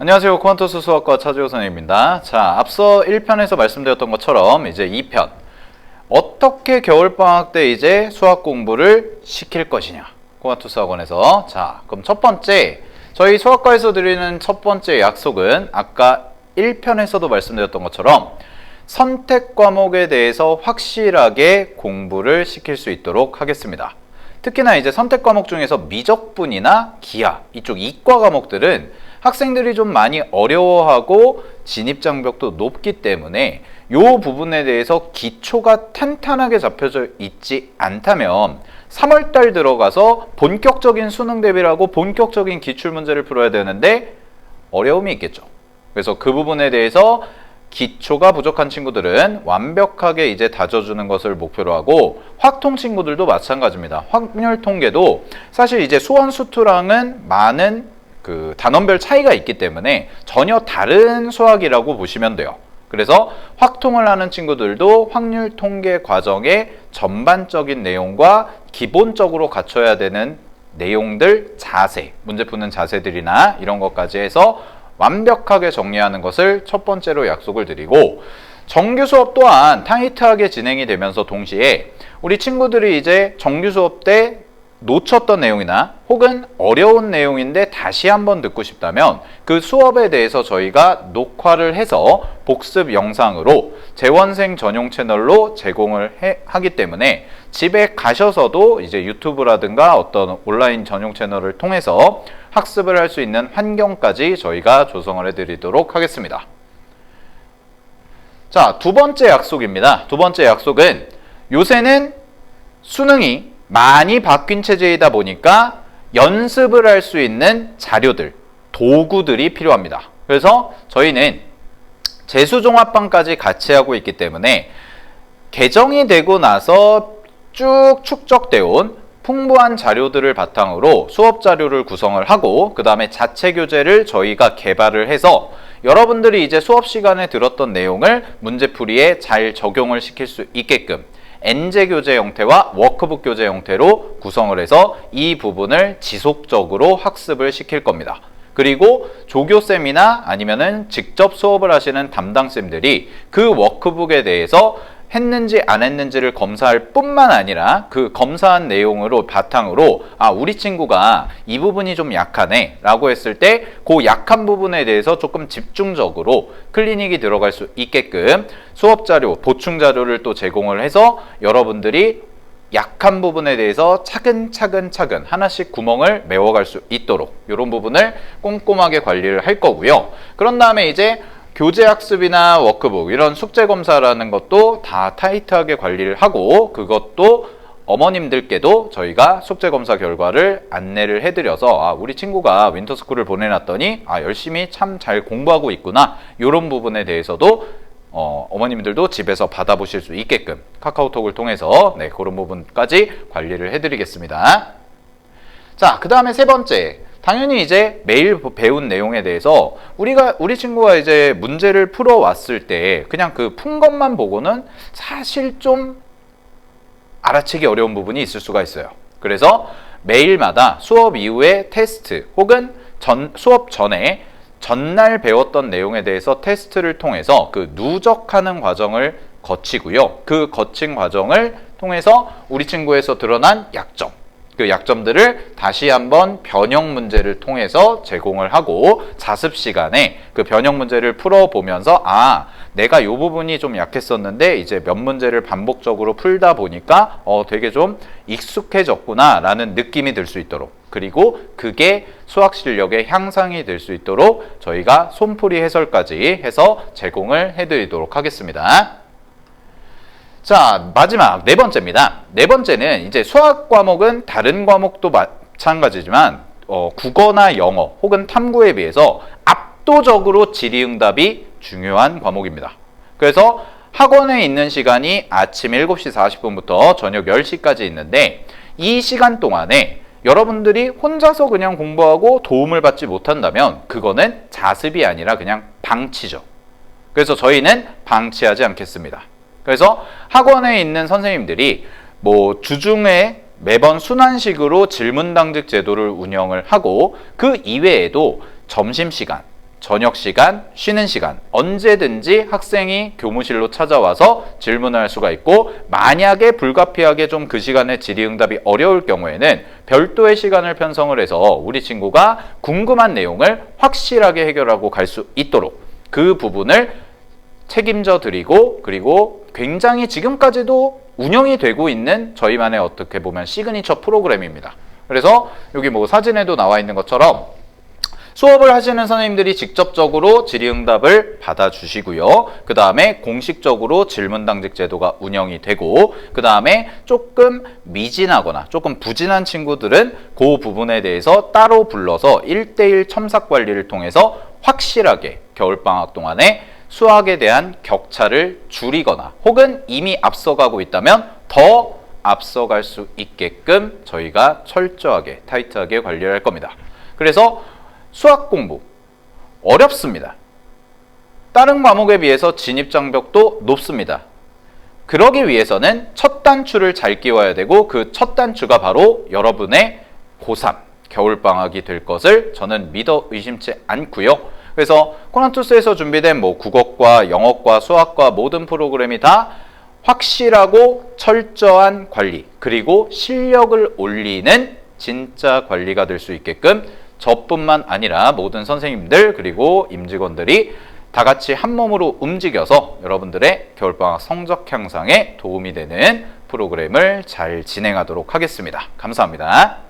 안녕하세요. 코안토스 수학과 차지호 선생님입니다. 자, 앞서 1편에서 말씀드렸던 것처럼 이제 2편. 어떻게 겨울방학 때 이제 수학 공부를 시킬 것이냐. 코안토스 학원에서. 자, 그럼 첫 번째. 저희 수학과에서 드리는 첫 번째 약속은 아까 1편에서도 말씀드렸던 것처럼 선택 과목에 대해서 확실하게 공부를 시킬 수 있도록 하겠습니다. 특히나 이제 선택 과목 중에서 미적분이나 기하 이쪽 이과 과목들은 학생들이 좀 많이 어려워하고 진입 장벽도 높기 때문에 이 부분에 대해서 기초가 탄탄하게 잡혀져 있지 않다면 3월달 들어가서 본격적인 수능 대비라고 본격적인 기출 문제를 풀어야 되는데 어려움이 있겠죠. 그래서 그 부분에 대해서 기초가 부족한 친구들은 완벽하게 이제 다져주는 것을 목표로 하고 확통 친구들도 마찬가지입니다. 확률 통계도 사실 이제 수원 수투랑은 많은 그 단원별 차이가 있기 때문에 전혀 다른 수학이라고 보시면 돼요. 그래서 확통을 하는 친구들도 확률 통계 과정의 전반적인 내용과 기본적으로 갖춰야 되는 내용들 자세, 문제 푸는 자세들이나 이런 것까지 해서 완벽하게 정리하는 것을 첫 번째로 약속을 드리고 정규 수업 또한 타이트하게 진행이 되면서 동시에 우리 친구들이 이제 정규 수업 때 놓쳤던 내용이나 혹은 어려운 내용인데 다시 한번 듣고 싶다면 그 수업에 대해서 저희가 녹화를 해서 복습 영상으로 재원생 전용 채널로 제공을 해, 하기 때문에 집에 가셔서도 이제 유튜브라든가 어떤 온라인 전용 채널을 통해서 학습을 할 수 있는 환경까지 저희가 조성을 해드리도록 하겠습니다. 자, 두 번째 약속입니다. 두 번째 약속은 요새는 수능이 많이 바뀐 체제이다 보니까 연습을 할 수 있는 자료들, 도구들이 필요합니다. 그래서 저희는 재수종합반까지 같이 하고 있기 때문에 개정이 되고 나서 쭉 축적되어 온 풍부한 자료들을 바탕으로 수업 자료를 구성을 하고 그 다음에 자체 교재를 저희가 개발을 해서 여러분들이 이제 수업 시간에 들었던 내용을 문제풀이에 잘 적용을 시킬 수 있게끔 엔제 교재 형태와 워크북 교재 형태로 구성을 해서 이 부분을 지속적으로 학습을 시킬 겁니다. 그리고 조교쌤이나 아니면은 직접 수업을 하시는 담당쌤들이 그 워크북에 대해서 했는지 안 했는지를 검사할 뿐만 아니라 그 검사한 내용으로 바탕으로 아 우리 친구가 이 부분이 좀 약하네 라고 했을 때 그 약한 부분에 대해서 조금 집중적으로 클리닉이 들어갈 수 있게끔 수업 자료 보충 자료를 또 제공을 해서 여러분들이 약한 부분에 대해서 차근차근 차근 하나씩 구멍을 메워갈 수 있도록 이런 부분을 꼼꼼하게 관리를 할 거고요. 그런 다음에 이제 교재 학습이나 워크북 이런 숙제 검사라는 것도 다 타이트하게 관리를 하고 그것도 어머님들께도 저희가 숙제 검사 결과를 안내를 해드려서 아, 우리 친구가 윈터스쿨을 보내놨더니 아, 열심히 참 잘 공부하고 있구나 이런 부분에 대해서도 어, 어머님들도 집에서 받아보실 수 있게끔 카카오톡을 통해서 네, 그런 부분까지 관리를 해드리겠습니다. 자, 그 다음에 세 번째. 당연히 이제 매일 배운 내용에 대해서 우리가 우리 친구가 이제 문제를 풀어 왔을 때 그냥 그 푼 것만 보고는 사실 좀 알아채기 어려운 부분이 있을 수가 있어요. 그래서 매일마다 수업 이후에 테스트 혹은 전, 수업 전에 전날 배웠던 내용에 대해서 테스트를 통해서 그 누적하는 과정을 거치고요. 그 거친 과정을 통해서 우리 친구에서 드러난 약점, 그 약점들을 다시 한번 변형 문제를 통해서 제공을 하고 자습 시간에 그 변형 문제를 풀어보면서 아 내가 요 부분이 좀 약했었는데 이제 몇 문제를 반복적으로 풀다 보니까 어 되게 좀 익숙해졌구나 라는 느낌이 들 수 있도록 그리고 그게 수학 실력의 향상이 될 수 있도록 저희가 손풀이 해설까지 해서 제공을 해드리도록 하겠습니다. 자, 마지막 네 번째입니다. 네 번째는 이제 수학 과목은 다른 과목도 마찬가지지만 어, 국어나 영어 혹은 탐구에 비해서 압도적으로 질의응답이 중요한 과목입니다. 그래서 학원에 있는 시간이 아침 7시 40분부터 저녁 10시까지 있는데 이 시간 동안에 여러분들이 혼자서 그냥 공부하고 도움을 받지 못한다면 그거는 자습이 아니라 그냥 방치죠. 그래서 저희는 방치하지 않겠습니다. 그래서 학원에 있는 선생님들이 뭐 주중에 매번 순환식으로 질문 당직 제도를 운영을 하고 그 이외에도 점심시간 저녁 시간, 쉬는 시간 언제든지 학생이 교무실로 찾아와서 질문을 할 수가 있고 만약에 불가피하게 좀 그 시간에 질의응답이 어려울 경우에는 별도의 시간을 편성을 해서 우리 친구가 궁금한 내용을 확실하게 해결하고 갈 수 있도록 그 부분을 책임져 드리고 그리고 굉장히 지금까지도 운영이 되고 있는 저희만의 어떻게 보면 시그니처 프로그램입니다. 그래서 여기 뭐 사진에도 나와 있는 것처럼 수업을 하시는 선생님들이 직접적으로 질의응답을 받아주시고요. 그 다음에 공식적으로 질문당직 제도가 운영이 되고, 그 다음에 조금 미진하거나 조금 부진한 친구들은 그 부분에 대해서 따로 불러서 1대1 첨삭 관리를 통해서 확실하게 겨울방학 동안에 수학에 대한 격차를 줄이거나 혹은 이미 앞서가고 있다면 더 앞서갈 수 있게끔 저희가 철저하게 타이트하게 관리를 할 겁니다. 그래서 수학 공부 어렵습니다. 다른 과목에 비해서 진입 장벽도 높습니다. 그러기 위해서는 첫 단추를 잘 끼워야 되고 그 첫 단추가 바로 여러분의 고3 겨울방학이 될 것을 저는 믿어 의심치 않고요. 그래서 코난투스에서 준비된 뭐 국어과 영어과 수학과 모든 프로그램이 다 확실하고 철저한 관리 그리고 실력을 올리는 진짜 관리가 될 수 있게끔 저뿐만 아니라 모든 선생님들 그리고 임직원들이 다 같이 한 몸으로 움직여서 여러분들의 겨울방학 성적 향상에 도움이 되는 프로그램을 잘 진행하도록 하겠습니다. 감사합니다.